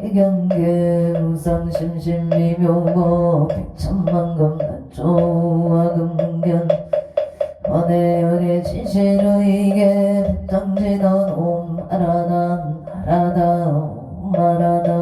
해경계 우상 심심미묘고 백천만금 난조와 금견. 번외연의 진실의게 백정진원 옴 아라남 아라다 옴 아라남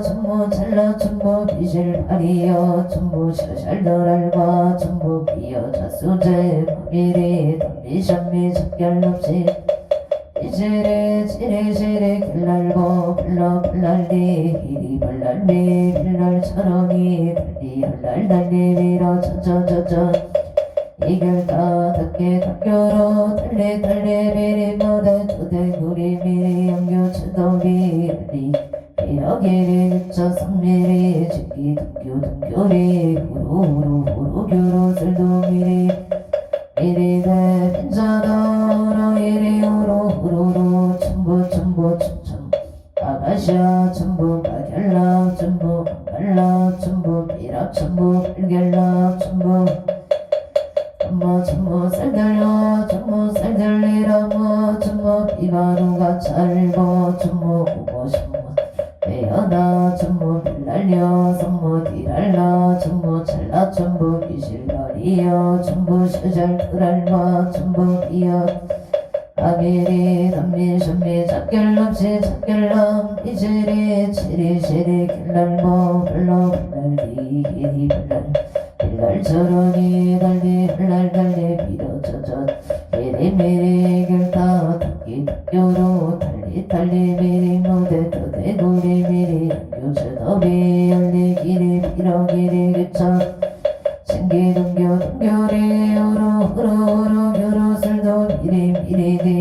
띠랄라 춘보 찰라 춘보 비실 파리여. 춘보 셔샬더랄과 춘보 비여 자수제 미리 덤비샴미 작결없이. 이지리 지리지리 길날고 불러 불날리. 이리 불날미 빌날처럼이 달리. 할날 달리 밀어 저저저저 이결다 닫게 닫겨로 달리 달리 미리 모대 두대 구리 미리 연교 추도리 리 미러기리 그쳐 선미리 지기 등교 등교리 후루후루 후루교로 쓸도 미리 이리 대 빈자더러 이리 오로 후루루 춘부 춘부 춘춘 아가샤 춘부 박열라 춘부 발라 춘부 비랍 춘부 불결라 춘부 춘부 춘부 살들려 춘부 살들리라모 춘부 비바루가 찰고 춘부 춘부 셔절 그랄마 춘부 비어 아미리 담미 션미 잡결남시 잡결남 이지리 치리 시리 길날모 불러 불날리 기리 불날 저러니 달리 불날 달리 신기 동교 동교리 오로 오로 오로 교로 술도 미리 미리 디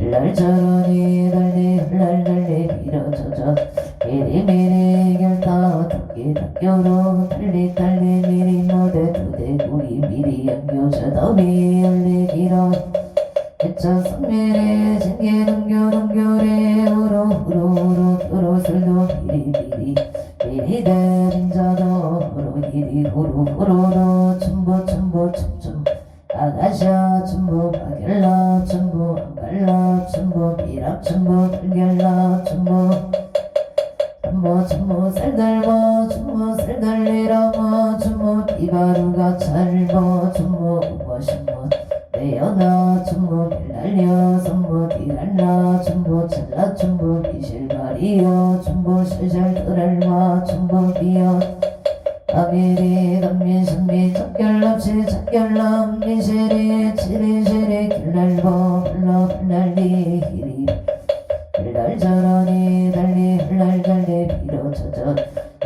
날 저러니 달리 흘날 달리 빌어 젖어 미리 미리 결타 덕기 덕교로 달리 달리 미리 모대 두대 구리 미리 연교 저더미 열리 길어. 기차 선미리 신기 동교 동교리 우로 우로 우로 교로 술도 미리 미리. 미리 대빈자도 후로 이리 후루 후루로 찰라 춘보 비실바리여 춘보 셔절 그랄마 춘보 비여 아미리 감미 신미 작결남시 작결남 미시리 치리시리 길날보 불러 불날리 히리. 흘날 저러니 달리 흘날 달리 비로 젖어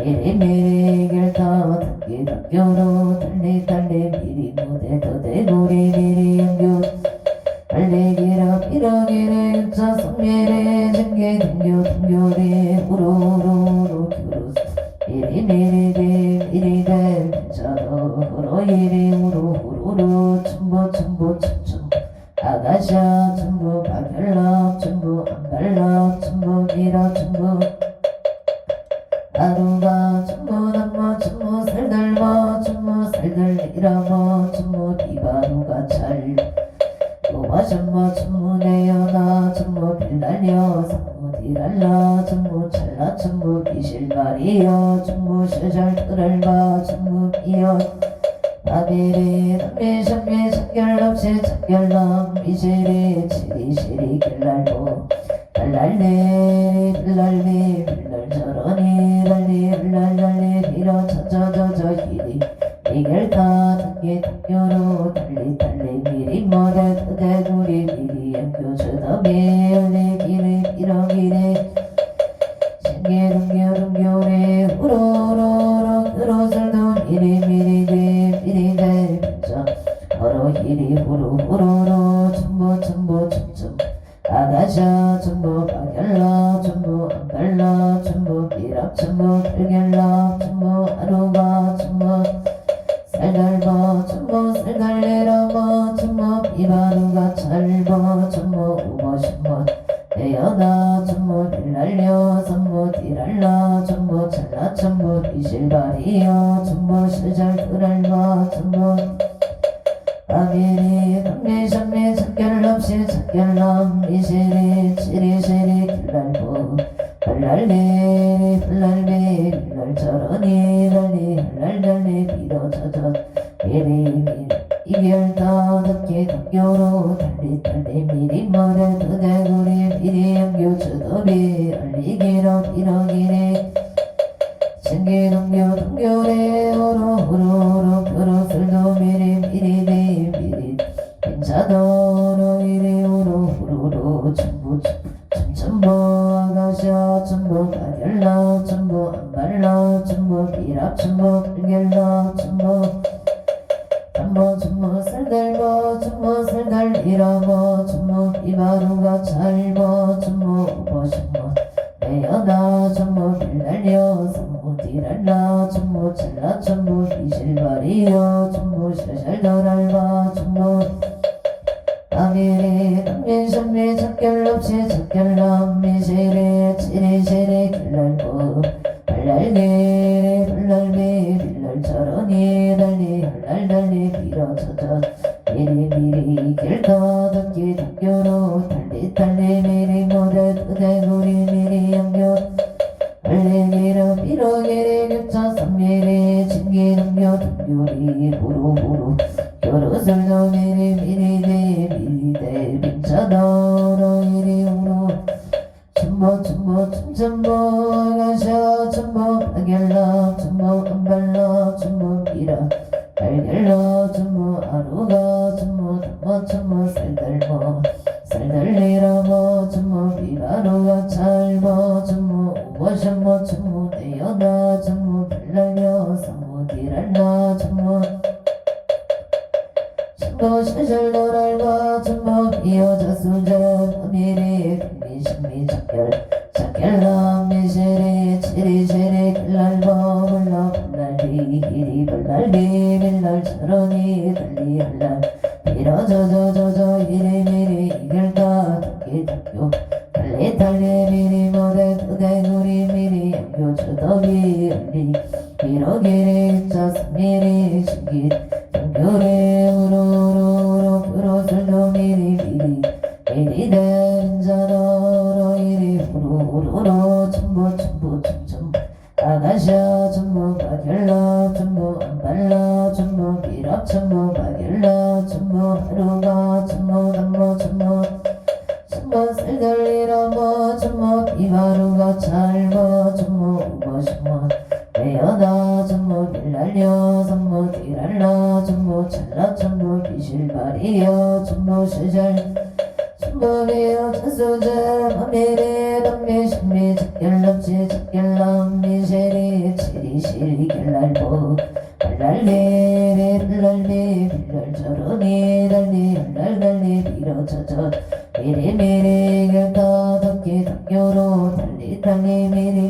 미리 미리 결타 덕기 덕교로 달리 달리 미리 무대 도대 구리 미리 연교 기리 육차 성미리 증기 등교 등교리 후루 후루 후루 교로 미리 미리 비 미리 대 저도 후루 이리 후루 후루루 춘보 춘보 춘춘 아가샤 춘보 박열라 춘보 안발라 춘보 미라 춘보 하루가 춘보 남모 춘보 살들모 춘보 살들리라모 춘보 비바루가 찰 도마션모 춘보 내연아 춘보 빌날려 상모 디랄라 춘보 찰라 춘보 비실바리여 춘보 셔절 그랄바 춘보 비여 아비리 남미 샴미 참결남시 참결남 이시리 치리 시리 길랄보. 랄랄리 빌랄리 빌랄 저러니 랄리 랄랄리 빌어 저저저저 히리 이결다 듣기 듣교로 달리 달 히리 후루 후로 미리 미리 이결다 듣기 덕교로 달리 달리 미리 머리 두대구리 미리 연교 주도비 알리기로 비러기리 신기 동교 동교래 호로 호로로 표로 술도 미리 미리 네 미리 빈차도로 이리 호로 호로로 전부 전부 아가샤 전부 가결라 전부 안발라 전부 비랍 전부 불결라 전부 전부 전부 살들고 전부 살달이라고 전부 이바루가 찰고 전부 보시고 내여나 전부 빌달려 전부 디랄라 전부 찰라 전부 비실바리여 전부 샤샬더랄바 전부 아미리 남미 샴미 작결럽시 살 후루후루로 첨부 첨부 첨첨 아가샤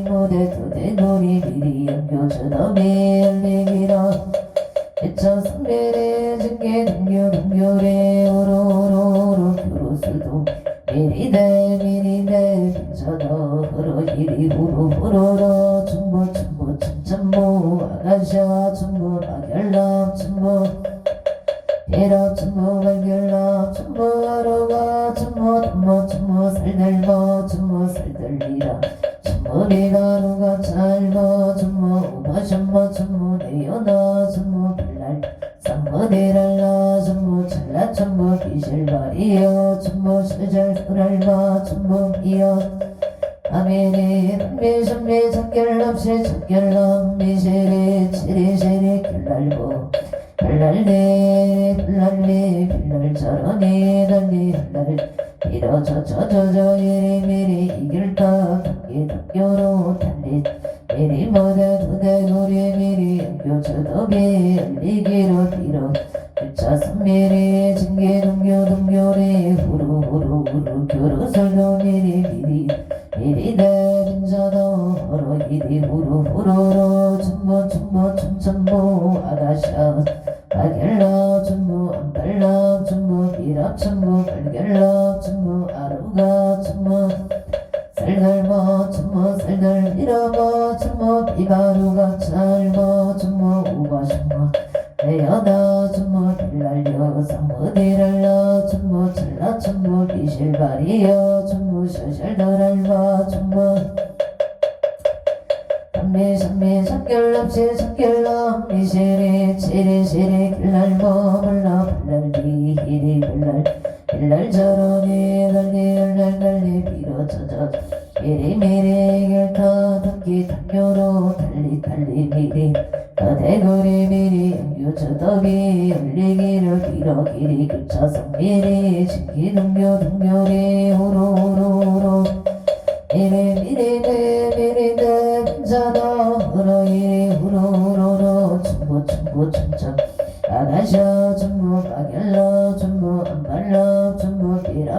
모대 두대 놀이 미리 연교 주더 밀리 밀어 미쳐 선배리 증계 동교 동교래 오로오로오로 교로수도 미리 대 미리 대 빈쳐도 흐로 이리 후루 후루로. 춘보 춘보 춘천보 아가샤 아결남 춘보 이라 춘보 발 시리 시리 시리 불날고 불날리 불날리 불날처럼이 달리 날. 빌어져져져져 이리 미리 이길 터 덕기 덕여로 여덟 춤모 빌랄려 삼무디를러 춤모 찰라 춤모 비실바리여 춤모 셔실더랄와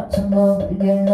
같은 거 이게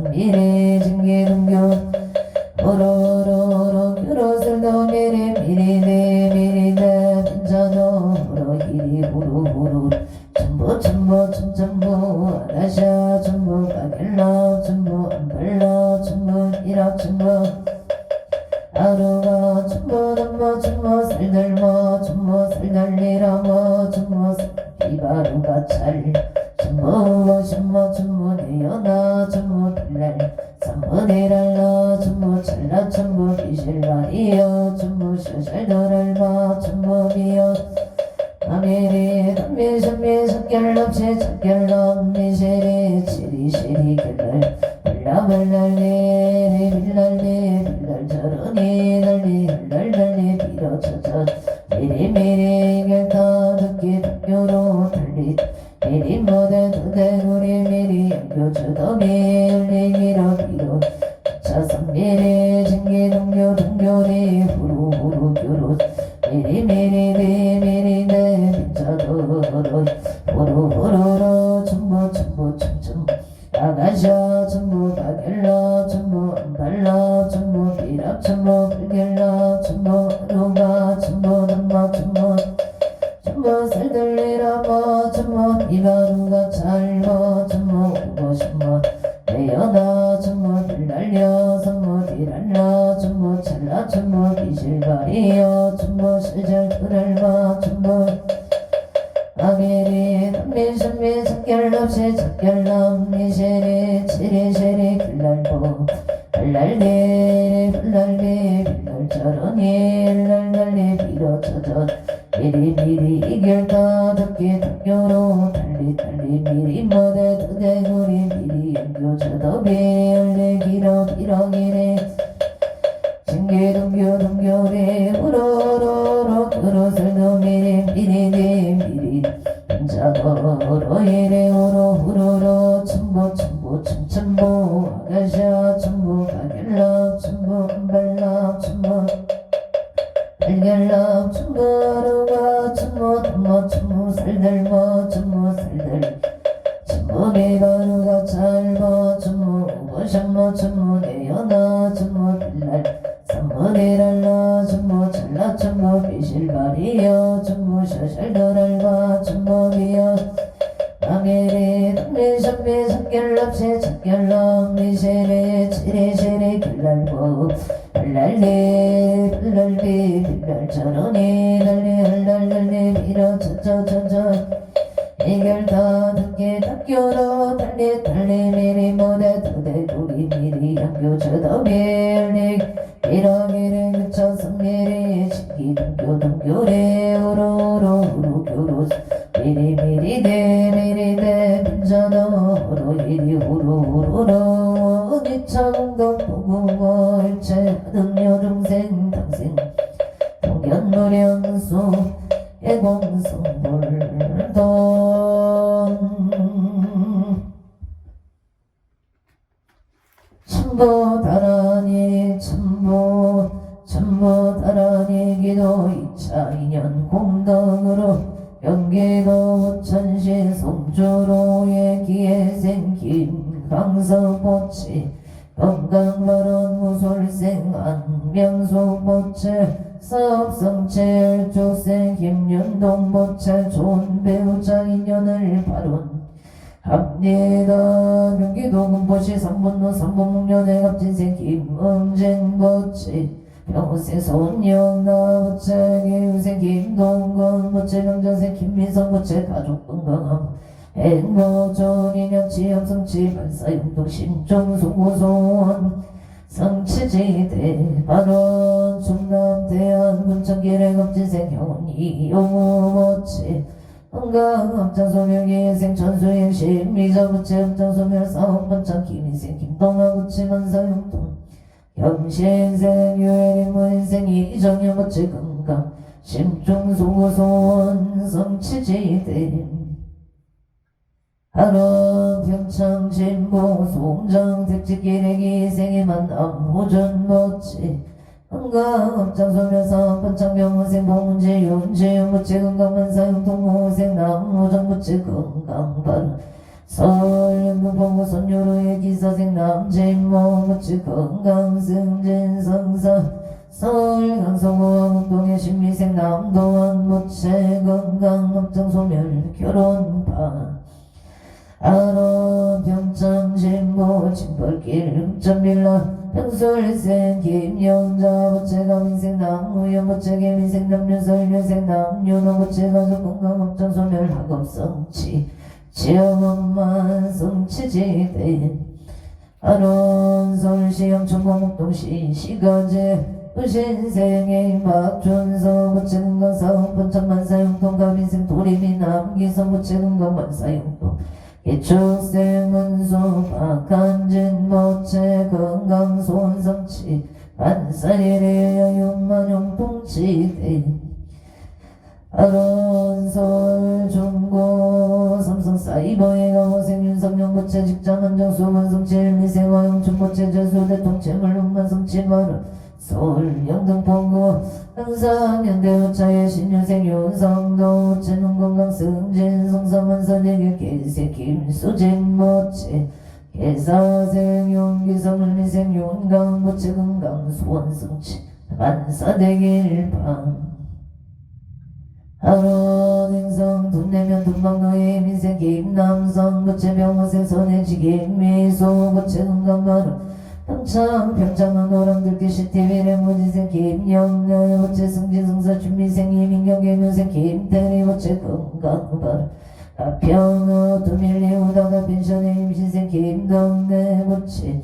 미래 징계 동경 어로 ധരണേ 출발이여 천번 시절 그를 봐 천번 아기리 담비 준비 작결납시 작결납니 시리 치리 시리 글날보. 날날리 날리 날저러니 날날리 빌어쳐져. 미리 미리 이결다 덮기 덮여로 달리 달리 미리 뭐대 두대구리 미리 연교쳐더 비열리 길어 길어 길이 둥개둥겨둥겨래 우러러러 그릇을 넘이네 미리미리 동자거로 이래오로 우러러 춤보 춤보 춤춤보 아가샤 춤보 바길라 춤보 발라 춤보 발길라 춤보로가 춤보 춤보 춤보 살들보 춤보 살들 미리 미리 대 합니다. 경기도 군포시 삼분로 삼분목련의 갑진생 김은쟁보치 병우생 손영 나보체 기우생 김동건 보체 명전생 김민성 보체 가족 건강함 행보존인연 지역성치 발사용동 신종 소고소원 성치지대 발원 충남 대한 군청길의 급진생 경운 이용호보치 건강업장소멸기 생천수행 심리자부채 업장소멸 사업번창 김인생 김동아 부치만사용통. 경신생 유해림무인생 이정여부채 건강 심중소고소원 성치지대 하루 평창 진보 송정 택지기레기 생의 만남 호전 멋지 건강업장소면서 번창병원생 봉문제 윤제 연무체 건강만사 용통모생 남호정무체 건강발 서울연구봉무 손요로의 기사생 남제임모무체 건강승진 성사. 서울 강서구항동의 신미생 남도원 무체 건강 업장소멸 결혼반. 아로 병장 진모 진벌길 흑점밀라 평솔생 김영자 부채가 민생 남우여 부채계 민생 남녀설 녀생 남녀노 부채 가족 건강 업장 소멸 학업성치 지역엄만 성치지대 아론 서울시 영 천공목동시 시가제. 의신생의 막준서 부채는 건사업 번천만사용통 가민생 도리미 남기성 부채는 건만사용통 기축생문수 박한진 모체 건강 손성치 반살이래 윤만용 동치대. 아론서울 중고 삼성 사이버의 가호생 윤석영 모체 직장 안정수 만 성치 일미생화 영춘 모체 저수 대통체 물론 만 성치 마루 서울 영등포구 흥사현대우차의 신유생 윤성도 재능건강 승진 성사만사대교 개새 김수진 모체 개사생 용기성 을 미생 윤강 모체 건강 수원 성치 반사대길방 하루 행성 돈 내면 돈방노예 민생 김남성 모체 병호생 선해지 김미소 모체 건강마루 평창 평창은 노랑들기 시티비를 무지생 김영래 모체 승진승사 준비생 이민경 개묘생 김대리 모체 건강발 가평어 두밀리 우다가 펜션의 임신생 김동래 모체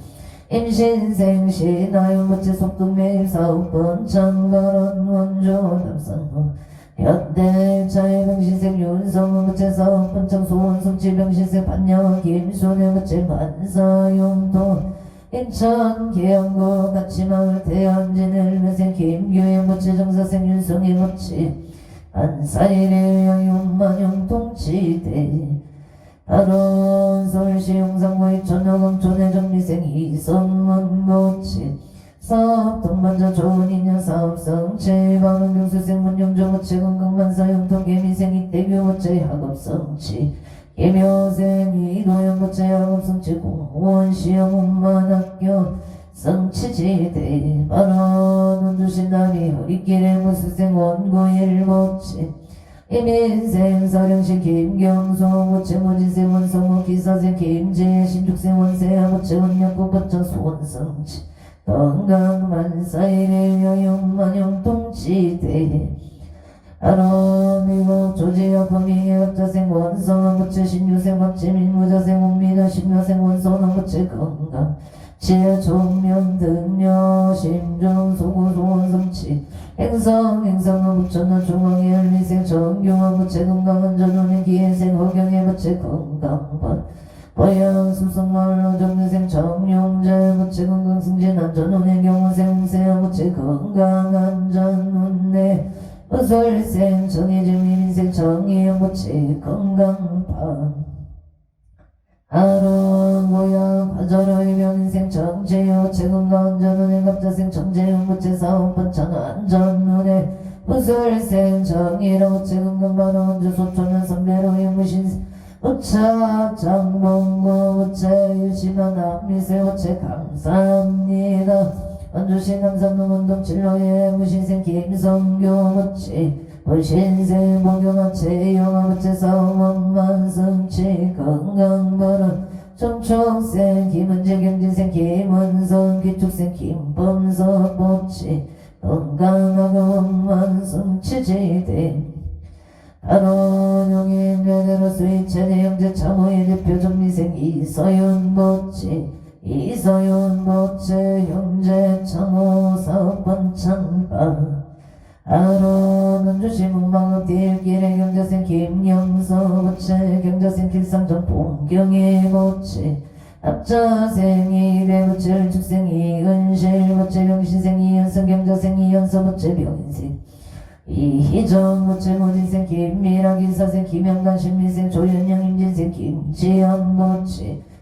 임신생 신하유 모체 속동매 사업번 창가론 원조 남산호. 현대차의 병신생 윤성우 모체 사업번 창소원 성치 병신생 반영 김소녀 모체 만사용도 인천 계양구 같이마을 대한진을 매생 김규의 모치 정사생 윤성의 모치 안사일의 양윤만용 동치대. 하론 서울시 용산구 이천여강 촌의 이성문 모치 사업 동반자 좋은 인연 사업성 제방은 교수생 문영조 모치 건강만사 용통 개미생 이대교 모치 학업성치 예묘생 이도현 모치 학업성치 공무원 시험 운만 학교 성치지대 주신 남이 허리길에 무스생 원고일 못지 이민생 서령신 김경수 무채 무지생 원성무 기사생 김재 신 죽생 원세 무채 원약구 법정 수원성치 건강만사일의 여용만용 동치대 아로미고 조지아범이 역자생 원성은 무채 신유생 박지민 무자생 원미나 신묘생 원소는 무채 건강. 지혜 종면 등려 심정 소구 소원 성치 행성 행성은 무천나 중앙의 열미생 정교한 무채 건강한 전원의 기회생 허경의 무채 건강번. 보양 수성말로 정리생 정용재 무채 건강. 승진 안전운의 경우생 세양 무채 건강한 전운의 어설생 정해진 민생 정의형 무채 건강판 하루 모양 화절의 명인생 정제요 최건강 전운의 갑자생 정제요 무채 사업번 천안전운의 무술생 정의로 최건강 만원주 소초는 선배로의 무신 우차 장봉고 우차 유심한 남미세 우차 감사합니다 원주시 남산동 운동 진로의 무신생 김성교 목용한 채용한 우치 사원만 승치 건강바람 정총생 김은재 경진생 김은선 기축생 김범석 보치 건강하고 승치지대. 한원용인 외대로 스위첸의 형제 참호의 대표 정미생 이서윤 보치 이서윤 보치 형제 참호 사업번 창방 하루는 주시 문방읍 딜길의 경자생 김영서 보치 경자생 길상전 봉경의 보치 합자생 이대부칠 축생 이은실 보치 병신생 이현성 경자생 이현서 보치 병인생. 이희정 무채 무진생 김미랑 기사생 김영관 신미생 조윤영 임진생 김지연 무치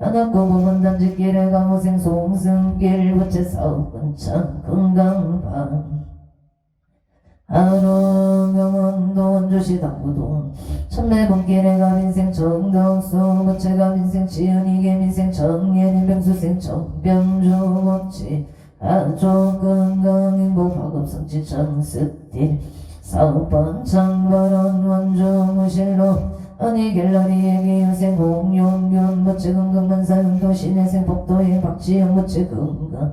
울 하나고 부문단지길에 강호생 송승길 무채 사업은창 건강방. 하루경원도 원주시 당구동 천매봉길에 가민생 정덕수 무채 가 민생 지은이 개민생 정예린 병수생 정병주 무치 가족 건강 행복 화급 성취 정습딜 사업번 창발원 원주 무실로 언니 갤러리의 기유생 공용균 무채 건강만 사용도 신혜생 복도의 박지영 무채 건강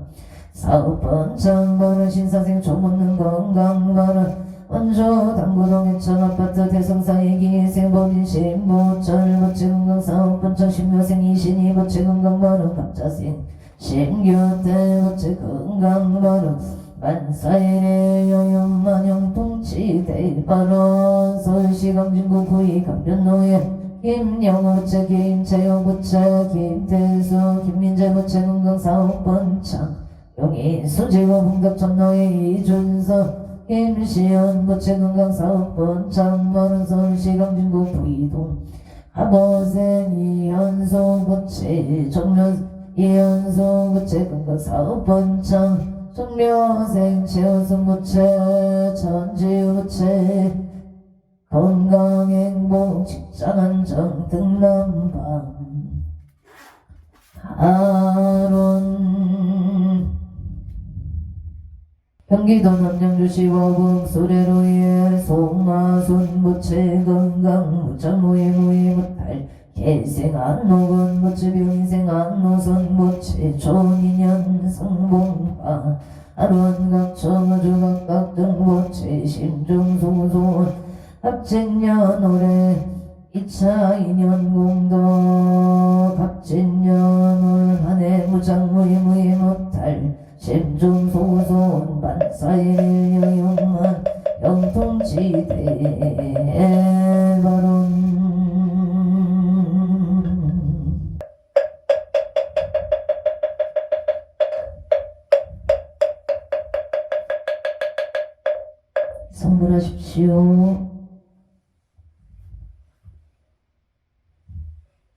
사업번 창발원 신사생 조문는 건강발원 원조 당구동 해천 아파트 대성사의 기생 법인 신부철 무채 건강 사업번 정신묘생 이신이 무채 건강발원 갑자생 신규태 무채 건강발원 만사일의 여용만영 동치대 발원. 서울시 강진구 구이 강변로에 김영우 체 김채영 부채 김태수 김민재 부채 건강 사업 번 창 용인 수지고 풍덕 전로의 이준석. 김시현 부채 건강 사업 번 창만은 서울시 강진구 부이동. 하보생 이현소 부채 정면 이현소 부채 건강 사업 번 창 정묘생 최우승 부채 전지우 부채 건강행복 직장안정 등남방 아론 경기도 남양주시 와북 소래로의 송마순 부채 건강 무장무의 무의 무탈 개생 안노근 무채 병생 안노선 무채 존인연 성봉파 아론각 청주각각 등무채 심중소소 합진년 올해 이차 인연 공도 갑진년 올 한해 무장무의 무의 무탈 심중소손 반사의 여용만 영통지대 바론 선물하십시오.